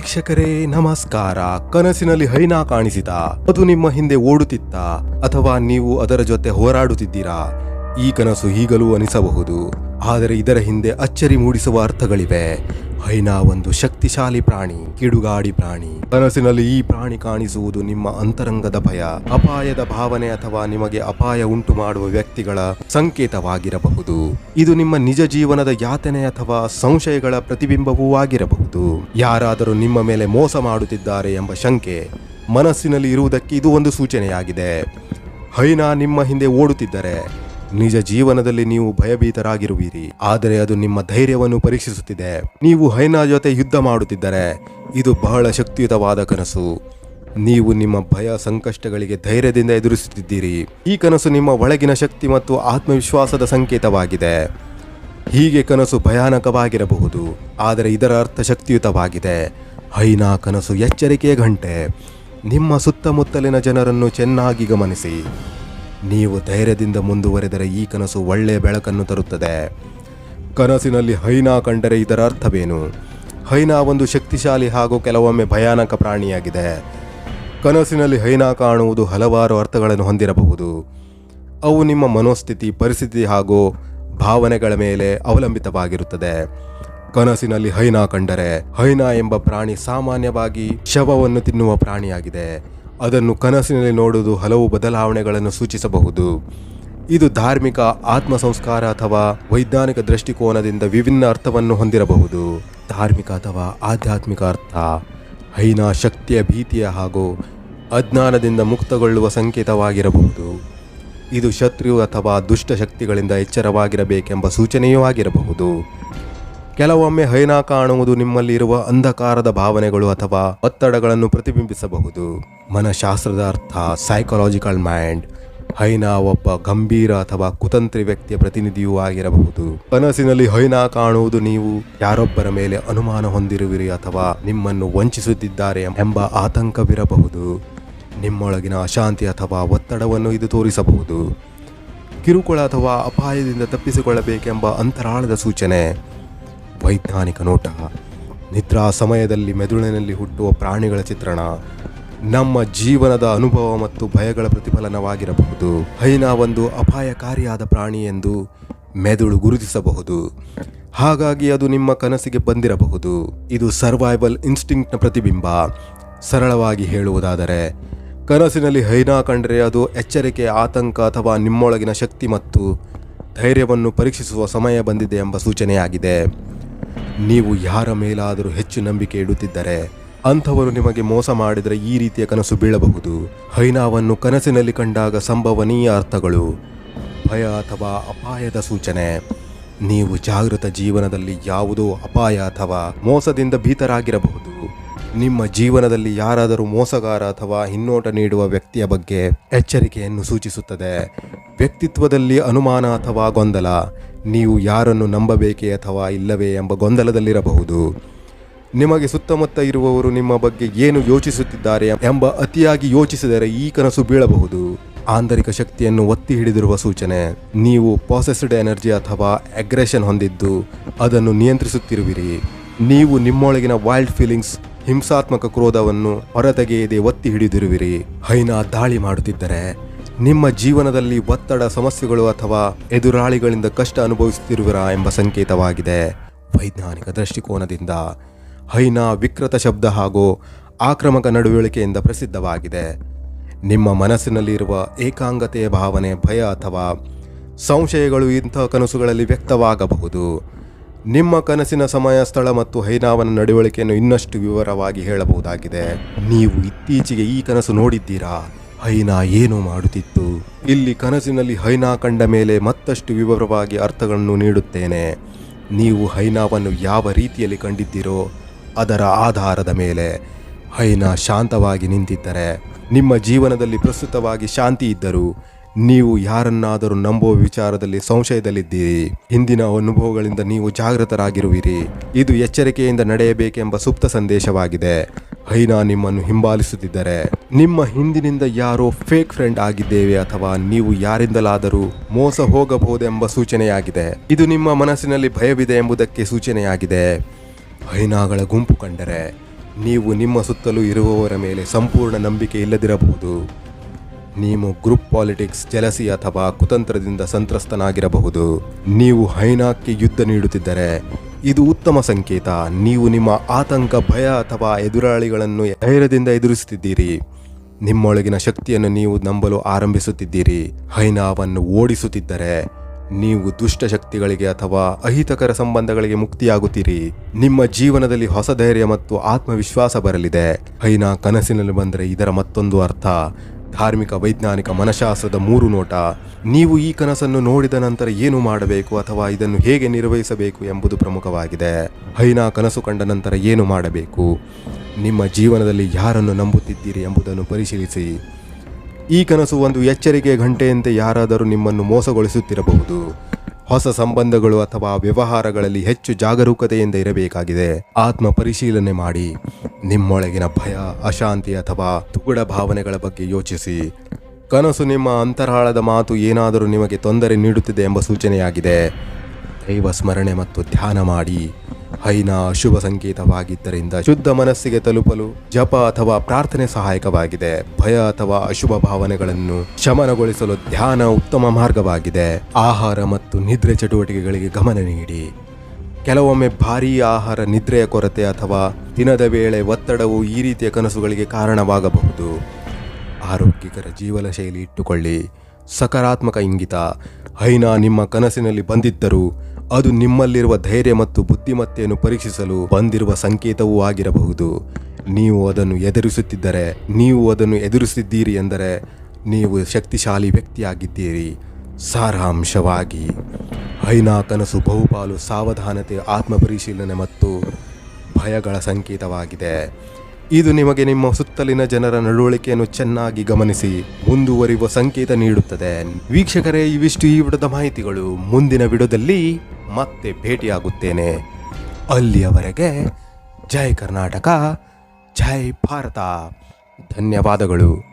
ವೀಕ್ಷಕರೇ, ನಮಸ್ಕಾರ. ಕನಸಿನಲ್ಲಿ ಹೈನಾ ಕಾಣಿಸಿದಾ ಅದು ನಿಮ್ಮ ಹಿಂದೆ ಓಡುತ್ತಿತ್ತ, ಅಥವಾ ನೀವು ಅದರ ಜೊತೆ ಹೋರಾಡುತ್ತಿದ್ದೀರಾ? ಈ ಕನಸು ಈಗಲೂ ಅನಿಸಬಹುದು. ಆದರೆ ಇದರ ಹಿಂದೆ ಅಚ್ಚರಿ ಮೂಡಿಸುವ ಅರ್ಥಗಳಿವೆ. ಹೈನಾ ಒಂದು ಶಕ್ತಿಶಾಲಿ ಪ್ರಾಣಿ, ಕಿಡುಗಾಡಿ ಪ್ರಾಣಿ. ಕನಸಿನಲ್ಲಿ ಈ ಪ್ರಾಣಿ ಕಾಣಿಸುವುದು ನಿಮ್ಮ ಅಂತರಂಗದ ಭಯ. ಅಪಾಯದ ಭಾವನೆ ಅಥವಾ ನಿಮಗೆ ಅಪಾಯ ಉಂಟು ಮಾಡುವ ವ್ಯಕ್ತಿಗಳ ಸಂಕೇತವಾಗಿರಬಹುದು. ಇದು ನಿಮ್ಮ ನಿಜ ಜೀವನದ ಯಾತನೆ ಅಥವಾ ಸಂಶಯಗಳ ಪ್ರತಿಬಿಂಬವೂ ಆಗಿರಬಹುದು. ಯಾರಾದರೂ ನಿಮ್ಮ ಮೇಲೆ ಮೋಸ ಮಾಡುತ್ತಿದ್ದಾರೆ ಎಂಬ ಶಂಕೆ ಮನಸ್ಸಿನಲ್ಲಿ ಇರುವುದಕ್ಕೆ ಇದು ಒಂದು ಸೂಚನೆಯಾಗಿದೆ. ಹೈನಾ ನಿಮ್ಮ ಹಿಂದೆ ಓಡುತ್ತಿದ್ದರೆ ನಿಜ ಜೀವನದಲ್ಲಿ ನೀವು ಭಯಭೀತರಾಗಿರುವಿರಿ, ಆದರೆ ಅದು ನಿಮ್ಮ ಧೈರ್ಯವನ್ನು ಪರೀಕ್ಷಿಸುತ್ತಿದೆ. ನೀವು ಹೈನಾ ಜೊತೆ ಯುದ್ಧ ಮಾಡುತ್ತಿದ್ದರೆ, ಇದು ಬಹಳ ಶಕ್ತಿಯುತವಾದ ಕನಸು. ನೀವು ನಿಮ್ಮ ಭಯ ಸಂಕಷ್ಟಗಳಿಗೆ ಧೈರ್ಯದಿಂದ ಎದುರಿಸುತ್ತಿದ್ದೀರಿ. ಈ ಕನಸು ನಿಮ್ಮ ಒಳಗಿನ ಶಕ್ತಿ ಮತ್ತು ಆತ್ಮವಿಶ್ವಾಸದ ಸಂಕೇತವಾಗಿದೆ. ಹೀಗೆ ಕನಸು ಭಯಾನಕವಾಗಿರಬಹುದು, ಆದರೆ ಇದರ ಅರ್ಥ ಶಕ್ತಿಯುತವಾಗಿದೆ. ಹೈನಾ ಕನಸು ಎಚ್ಚರಿಕೆಯ ಗಂಟೆ ನಿಮ್ಮ ಸುತ್ತಮುತ್ತಲಿನ ಜನರನ್ನು ಚೆನ್ನಾಗಿ ಗಮನಿಸಿ. ನೀವು ಧೈರ್ಯದಿಂದ ಮುಂದುವರೆದರೆ ಈ ಕನಸು ಒಳ್ಳೆಯ ಬೆಳಕನ್ನು ತರುತ್ತದೆ. ಕನಸಿನಲ್ಲಿ ಹೈನಾ ಕಂಡರೆ ಇದರ ಅರ್ಥವೇನು? ಹೈನಾ ಒಂದು ಶಕ್ತಿಶಾಲಿ ಹಾಗೂ ಕೆಲವೊಮ್ಮೆ ಭಯಾನಕ ಪ್ರಾಣಿಯಾಗಿದೆ. ಕನಸಿನಲ್ಲಿ ಹೈನಾ ಕಾಣುವುದು ಹಲವಾರು ಅರ್ಥಗಳನ್ನು ಹೊಂದಿರಬಹುದು. ಅವು ನಿಮ್ಮ ಮನೋಸ್ಥಿತಿ, ಪರಿಸ್ಥಿತಿ ಹಾಗೂ ಭಾವನೆಗಳ ಮೇಲೆ ಅವಲಂಬಿತವಾಗಿರುತ್ತದೆ. ಕನಸಿನಲ್ಲಿ ಹೈನಾ ಕಂಡರೆ ಹೈನಾ ಎಂಬ ಪ್ರಾಣಿ ಸಾಮಾನ್ಯವಾಗಿ ಶವವನ್ನು ತಿನ್ನುವ ಪ್ರಾಣಿಯಾಗಿದೆ. ಅದನ್ನು ಕನಸಿನಲ್ಲಿ ನೋಡುವುದು ಹಲವು ಬದಲಾವಣೆಗಳನ್ನು ಸೂಚಿಸಬಹುದು. ಇದು ಧಾರ್ಮಿಕ ಆತ್ಮ ಸಂಸ್ಕಾರ ಅಥವಾ ವೈಜ್ಞಾನಿಕ ದೃಷ್ಟಿಕೋನದಿಂದ ವಿಭಿನ್ನ ಅರ್ಥವನ್ನು ಹೊಂದಿರಬಹುದು. ಧಾರ್ಮಿಕ ಅಥವಾ ಆಧ್ಯಾತ್ಮಿಕ ಅರ್ಥ, ಹೈನಾ ಶಕ್ತಿಯ ಭೀತಿಯ ಹಾಗೂ ಅಜ್ಞಾನದಿಂದ ಮುಕ್ತಗೊಳ್ಳುವ ಸಂಕೇತವಾಗಿರಬಹುದು. ಇದು ಶತ್ರು ಅಥವಾ ದುಷ್ಟ ಶಕ್ತಿಗಳಿಂದ ಎಚ್ಚರವಾಗಿರಬೇಕೆಂಬ ಸೂಚನೆಯೂ ಆಗಿರಬಹುದು. ಕೆಲವೊಮ್ಮೆ ಹೈನಾ ಕಾಣುವುದು ನಿಮ್ಮಲ್ಲಿರುವ ಅಂಧಕಾರದ ಭಾವನೆಗಳು ಅಥವಾ ಒತ್ತಡಗಳನ್ನು ಪ್ರತಿಬಿಂಬಿಸಬಹುದು. ಮನಃಶಾಸ್ತ್ರದ ಅರ್ಥ ಸೈಕಾಲಜಿಕಲ್ ಮೈಂಡ್ ಹೈನಾ ಒಬ್ಬ ಗಂಭೀರ ಅಥವಾ ಕುತಂತ್ರಿ ವ್ಯಕ್ತಿಯ ಪ್ರತಿನಿಧಿಯೂ ಆಗಿರಬಹುದು. ಕನಸಿನಲ್ಲಿ ಹೈನಾ ಕಾಣುವುದು ನೀವು ಯಾರೊಬ್ಬರ ಮೇಲೆ ಅನುಮಾನ ಹೊಂದಿರುವಿರಿ ಅಥವಾ ನಿಮ್ಮನ್ನು ವಂಚಿಸುತ್ತಿದ್ದಾರೆ ಎಂಬ ಆತಂಕವಿರಬಹುದು. ನಿಮ್ಮೊಳಗಿನ ಅಶಾಂತಿ ಅಥವಾ ಒತ್ತಡವನ್ನು ಇದು ತೋರಿಸಬಹುದು. ಕಿರುಕುಳ ಅಥವಾ ಅಪಾಯದಿಂದ ತಪ್ಪಿಸಿಕೊಳ್ಳಬೇಕೆಂಬ ಅಂತರಾಳದ ಸೂಚನೆ. ವೈಜ್ಞಾನಿಕ ನೋಟ. ನಿದ್ರಾ ಸಮಯದಲ್ಲಿ ಮೆದುಳಿನಲ್ಲಿ ಹುಟ್ಟುವ ಪ್ರಾಣಿಗಳ ಚಿತ್ರಣ. ನಮ್ಮ ಜೀವನದ ಅನುಭವ ಮತ್ತು ಭಯಗಳ ಪ್ರತಿಫಲನವಾಗಿರಬಹುದು. ಹೈನಾ ಒಂದು ಅಪಾಯಕಾರಿಯಾದ ಪ್ರಾಣಿ ಎಂದು ಮೆದುಳು ಗುರುತಿಸಬಹುದು. ಹಾಗಾಗಿ ಅದು ನಿಮ್ಮ ಕನಸಿಗೆ ಬಂದಿರಬಹುದು. ಇದು ಸರ್ವೈವಲ್ ಇನ್ಸ್ಟಿಂಕ್ಟ್ನ ಪ್ರತಿಬಿಂಬ. ಸರಳವಾಗಿ ಹೇಳುವುದಾದರೆ, ಕನಸಿನಲ್ಲಿ ಹೈನಾ ಕಂಡರೆ ಅದು ಎಚ್ಚರಿಕೆ, ಆತಂಕ ಅಥವಾ ನಿಮ್ಮೊಳಗಿನ ಶಕ್ತಿ ಮತ್ತು ಧೈರ್ಯವನ್ನು ಪರೀಕ್ಷಿಸುವ ಸಮಯ ಬಂದಿದೆ ಎಂಬ ಸೂಚನೆಯಾಗಿದೆ. ನೀವು ಯಾರ ಮೇಲಾದರೂ ಹೆಚ್ಚು ನಂಬಿಕೆ ಇಡುತ್ತಿದ್ದರೆ ಅಂಥವರು ನಿಮಗೆ ಮೋಸ ಮಾಡಿದರೆ ಈ ರೀತಿಯ ಕನಸು ಬೀಳಬಹುದು. ಹೈನಾವನ್ನು ಕನಸಿನಲ್ಲಿ ಕಂಡಾಗ ಸಂಭವನೀಯ ಅರ್ಥಗಳು. ಭಯ ಅಥವಾ ಅಪಾಯದ ಸೂಚನೆ. ನೀವು ಜಾಗೃತ ಜೀವನದಲ್ಲಿ ಯಾವುದೋ ಅಪಾಯ ಅಥವಾ ಮೋಸದಿಂದ ಭೀತರಾಗಿರಬಹುದು. ನಿಮ್ಮ ಜೀವನದಲ್ಲಿ ಯಾರಾದರೂ ಮೋಸಗಾರ ಅಥವಾ ಹಿನ್ನೋಟ ನೀಡುವ ವ್ಯಕ್ತಿಯ ಬಗ್ಗೆ ಎಚ್ಚರಿಕೆಯನ್ನು ಸೂಚಿಸುತ್ತದೆ. ವ್ಯಕ್ತಿತ್ವದಲ್ಲಿ ಅನುಮಾನ ಅಥವಾ ಗೊಂದಲ. ನೀವು ಯಾರನ್ನು ನಂಬಬೇಕೇ ಅಥವಾ ಇಲ್ಲವೇ ಎಂಬ ಗೊಂದಲದಲ್ಲಿರಬಹುದು. ನಿಮಗೆ ಸುತ್ತಮುತ್ತ ಇರುವವರು ನಿಮ್ಮ ಬಗ್ಗೆ ಏನು ಯೋಚಿಸುತ್ತಿದ್ದಾರೆ ಎಂಬ ಅತಿಯಾಗಿ ಯೋಚಿಸಿದರೆ ಈ ಕನಸು ಬೀಳಬಹುದು. ಆಂತರಿಕ ಶಕ್ತಿಯನ್ನು ಒತ್ತಿ ಹಿಡಿದಿರುವ ಸೂಚನೆ, ನೀವು ಪಾಸೆಸ್ಡ್ ಎನರ್ಜಿ ಅಥವಾ ಅಗ್ರೆಷನ್ ಹೊಂದಿದ್ದು ಅದನ್ನು ನಿಯಂತ್ರಿಸುತ್ತಿರುವಿರಿ. ನೀವು ನಿಮ್ಮೊಳಗಿನ ವೈಲ್ಡ್ ಫೀಲಿಂಗ್ಸ್ ಹಿಂಸಾತ್ಮಕ ಕ್ರೋಧವನ್ನು ಹೊರತೆಗೆಯದೆ ಒತ್ತಿ ಹಿಡಿದಿರುವಿರಿ. ಹೈನಾ ದಾಳಿ ಮಾಡುತ್ತಿದ್ದರೆ, ನಿಮ್ಮ ಜೀವನದಲ್ಲಿ ಒತ್ತಡ, ಸಮಸ್ಯೆಗಳು ಅಥವಾ ಎದುರಾಳಿಗಳಿಂದ ಕಷ್ಟ ಅನುಭವಿಸುತ್ತಿರುವಿರಾ ಎಂಬ ಸಂಕೇತವಾಗಿದೆ. ವೈಜ್ಞಾನಿಕ ದೃಷ್ಟಿಕೋನದಿಂದ ಹೈನಾ ವಿಕೃತ ಶಬ್ದ ಹಾಗೂ ಆಕ್ರಮಕ ನಡವಳಿಕೆಯಿಂದ ಪ್ರಸಿದ್ಧವಾಗಿದೆ. ನಿಮ್ಮ ಮನಸ್ಸಿನಲ್ಲಿರುವ ಏಕಾಂಗತೆಯ ಭಾವನೆ, ಭಯ ಅಥವಾ ಸಂಶಯಗಳು ಇಂತಹ ಕನಸುಗಳಲ್ಲಿ ವ್ಯಕ್ತವಾಗಬಹುದು. ನಿಮ್ಮ ಕನಸಿನ ಸಮಯ, ಸ್ಥಳ ಮತ್ತು ಹೈನಾವನ ನಡವಳಿಕೆಯನ್ನು ಇನ್ನಷ್ಟು ವಿವರವಾಗಿ ಹೇಳಬಹುದಾಗಿದೆ. ನೀವು ಇತ್ತೀಚೆಗೆ ಈ ಕನಸು ನೋಡಿದ್ದೀರಾ? ಹೈನಾ ಏನು ಮಾಡುತ್ತಿತ್ತು? ಇಲ್ಲಿ ಕನಸಿನಲ್ಲಿ ಹೈನಾ ಕಂಡ ಮೇಲೆ ಮತ್ತಷ್ಟು ವಿವರವಾಗಿ ಅರ್ಥಗಳನ್ನು ನೀಡುತ್ತೇನೆ. ನೀವು ಹೈನಾವನ್ನು ಯಾವ ರೀತಿಯಲ್ಲಿ ಕಂಡಿದ್ದೀರೋ ಅದರ ಆಧಾರದ ಮೇಲೆ ಹೈನಾ ಶಾಂತವಾಗಿ ನಿಂತಿದ್ದರೆ, ನಿಮ್ಮ ಜೀವನದಲ್ಲಿ ಪ್ರಸ್ತುತವಾಗಿ ಶಾಂತಿ ಇದ್ದರೂ, ನೀವು ಯಾರನ್ನಾದರೂ ನಂಬುವ ವಿಚಾರದಲ್ಲಿ ಸಂಶಯದಲ್ಲಿದ್ದೀರಿ. ಹಿಂದಿನ ಅನುಭವಗಳಿಂದ ನೀವು ಜಾಗೃತರಾಗಿರುವಿರಿ. ಇದು ಎಚ್ಚರಿಕೆಯಿಂದ ನಡೆಯಬೇಕೆಂಬ ಸುಪ್ತ ಸಂದೇಶವಾಗಿದೆ. ಹೈನಾ ನಿಮ್ಮನ್ನು ಹಿಂಬಾಲಿಸುತ್ತಿದ್ದರೆ, ನಿಮ್ಮ ಹಿಂದಿನಿಂದ ಯಾರೋ ಫೇಕ್ ಫ್ರೆಂಡ್ ಆಗಿದ್ದೇವೆ ಅಥವಾ ನೀವು ಯಾರಿಂದಲಾದರೂ ಮೋಸ ಹೋಗಬಹುದೆಂಬ ಸೂಚನೆಯಾಗಿದೆ. ಇದು ನಿಮ್ಮ ಮನಸ್ಸಿನಲ್ಲಿ ಭಯವಿದೆ ಎಂಬುದಕ್ಕೆ ಸೂಚನೆಯಾಗಿದೆ. ಹೈನಾಗಳ ಗುಂಪು ಕಂಡರೆ ನೀವು ನಿಮ್ಮ ಸುತ್ತಲೂ ಇರುವವರ ಮೇಲೆ ಸಂಪೂರ್ಣ ನಂಬಿಕೆ ಇಲ್ಲದಿರಬಹುದು. ನೀವು ಗ್ರೂಪ್ ಪಾಲಿಟಿಕ್ಸ್, ಜಲಸಿ ಅಥವಾ ಕುತಂತ್ರದಿಂದ ಸಂತ್ರಸ್ತನಾಗಿರಬಹುದು. ನೀವು ಹೈನಾಕ್ಕೆ ಯುದ್ಧ ನೀಡುತ್ತಿದ್ದರೆ ಇದು ಉತ್ತಮ ಸಂಕೇತ. ನೀವು ನಿಮ್ಮ ಆತಂಕ, ಭಯ ಅಥವಾ ಎದುರಾಳಿಗಳನ್ನು ಧೈರ್ಯದಿಂದ ಎದುರಿಸುತ್ತಿದ್ದೀರಿ. ನಿಮ್ಮೊಳಗಿನ ಶಕ್ತಿಯನ್ನು ನೀವು ನಂಬಲು ಆರಂಭಿಸುತ್ತಿದ್ದೀರಿ. ಹೈನಾವನ್ನು ಓಡಿಸುತ್ತಿದ್ದರೆ ನೀವು ದುಷ್ಟ ಶಕ್ತಿಗಳಿಗೆ ಅಥವಾ ಅಹಿತಕರ ಸಂಬಂಧಗಳಿಗೆ ಮುಕ್ತಿಯಾಗುತ್ತೀರಿ. ನಿಮ್ಮ ಜೀವನದಲ್ಲಿ ಹೊಸ ಧೈರ್ಯ ಮತ್ತು ಆತ್ಮವಿಶ್ವಾಸ ಬರಲಿದೆ. ಹೈನಾ ಕನಸಿನಲ್ಲಿ ಬಂದರೆ ಇದರ ಮತ್ತೊಂದು ಅರ್ಥ, ಧಾರ್ಮಿಕ ವೈಜ್ಞಾನಿಕ ಮನಶಾಸ್ತ್ರದ ಮೂರು ನೋಟ. ನೀವು ಈ ಕನಸನ್ನು ನೋಡಿದ ನಂತರ ಏನು ಮಾಡಬೇಕು ಅಥವಾ ಇದನ್ನು ಹೇಗೆ ನಿರ್ವಹಿಸಬೇಕು ಎಂಬುದು ಪ್ರಮುಖವಾಗಿದೆ. ಹೈನಾ ಕನಸು ಕಂಡ ನಂತರ ಏನು ಮಾಡಬೇಕು? ನಿಮ್ಮ ಜೀವನದಲ್ಲಿ ಯಾರನ್ನು ನಂಬುತ್ತಿದ್ದೀರಿ ಎಂಬುದನ್ನು ಪರಿಶೀಲಿಸಿ. ಈ ಕನಸು ಒಂದು ಎಚ್ಚರಿಕೆ ಗಂಟೆಯಂತೆ ಯಾರಾದರೂ ನಿಮ್ಮನ್ನು ಮೋಸಗೊಳಿಸುತ್ತಿರಬಹುದು. ಹೊಸ ಸಂಬಂಧಗಳು ಅಥವಾ ವ್ಯವಹಾರಗಳಲ್ಲಿ ಹೆಚ್ಚು ಜಾಗರೂಕತೆಯಿಂದ ಇರಬೇಕಾಗಿದೆ. ಆತ್ಮ ಪರಿಶೀಲನೆ ಮಾಡಿ. ನಿಮ್ಮೊಳಗಿನ ಭಯ, ಅಶಾಂತಿ ಅಥವಾ ತುಗುಡ ಭಾವನೆಗಳ ಬಗ್ಗೆ ಯೋಚಿಸಿ. ಕನಸು ನಿಮ್ಮ ಅಂತರಾಳದ ಮಾತು ಏನಾದರೂ ನಿಮಗೆ ತೊಂದರೆ ನೀಡುತ್ತಿದೆ ಎಂಬ ಸೂಚನೆಯಾಗಿದೆ. ದೈವ ಸ್ಮರಣೆ ಮತ್ತು ಧ್ಯಾನ ಮಾಡಿ. ಹೈನ ಅಶುಭ ಸಂಕೇತವಾಗಿದ್ದರಿಂದ ಶುದ್ಧ ಮನಸ್ಸಿಗೆ ತಲುಪಲು ಜಪ ಅಥವಾ ಪ್ರಾರ್ಥನೆ ಸಹಾಯಕವಾಗಿದೆ. ಭಯ ಅಥವಾ ಅಶುಭ ಭಾವನೆಗಳನ್ನು ಶಮನಗೊಳಿಸಲು ಧ್ಯಾನ ಉತ್ತಮ ಮಾರ್ಗವಾಗಿದೆ. ಆಹಾರ ಮತ್ತು ನಿದ್ರೆ ಚಟುವಟಿಕೆಗಳಿಗೆ ಗಮನ ನೀಡಿ. ಕೆಲವೊಮ್ಮೆ ಭಾರೀ ಆಹಾರ ನಿದ್ರೆಯ ಕೊರತೆ ಅಥವಾ ದಿನದ ವೇಳೆ ಒತ್ತಡವು ಈ ರೀತಿಯ ಕನಸುಗಳಿಗೆ ಕಾರಣವಾಗಬಹುದು. ಆರೋಗ್ಯಕರ ಜೀವನ ಶೈಲಿ ಇಟ್ಟುಕೊಳ್ಳಿ. ಸಕಾರಾತ್ಮಕ ಇಂಗಿತ. ಹೈನಾ ನಿಮ್ಮ ಕನಸಿನಲ್ಲಿ ಬಂದಿದ್ದರೂ ಅದು ನಿಮ್ಮಲ್ಲಿರುವ ಧೈರ್ಯ ಮತ್ತು ಬುದ್ಧಿಮತ್ತೆಯನ್ನು ಪರೀಕ್ಷಿಸಲು ಬಂದಿರುವ ಸಂಕೇತವೂ ಆಗಿರಬಹುದು. ನೀವು ಅದನ್ನು ಎದುರಿಸುತ್ತಿದ್ದರೆ, ನೀವು ಅದನ್ನು ಎದುರಿಸಿದ್ದೀರಿ ಎಂದರೆ ನೀವು ಶಕ್ತಿಶಾಲಿ ವ್ಯಕ್ತಿಯಾಗಿದ್ದೀರಿ. ಸಾರಾಂಶವಾಗಿ, ಹೈನಾ ಕನಸು ಬಹುಪಾಲು ಸಾವಧಾನತೆ, ಆತ್ಮಪರಿಶೀಲನೆ ಮತ್ತು ಭಯಗಳ ಸಂಕೇತವಾಗಿದೆ. ಇದು ನಿಮಗೆ ನಿಮ್ಮ ಸುತ್ತಲಿನ ಜನರ ನಡವಳಿಕೆಯನ್ನು ಚೆನ್ನಾಗಿ ಗಮನಿಸಿ ಮುಂದುವರಿಯುವ ಸಂಕೇತ ನೀಡುತ್ತದೆ. ವೀಕ್ಷಕರೇ, ಇವಿಷ್ಟು ಈ ವಿಡದ ಮಾಹಿತಿಗಳು. ಮುಂದಿನ ವಿಡಿಯೋದಲ್ಲಿ ಮತ್ತೆ ಭೇಟಿಯಾಗುತ್ತೇನೆ. ಅಲ್ಲಿಯವರೆಗೆ ಜೈ ಕರ್ನಾಟಕ ಜೈ ಭಾರತ. ಧನ್ಯವಾದಗಳು.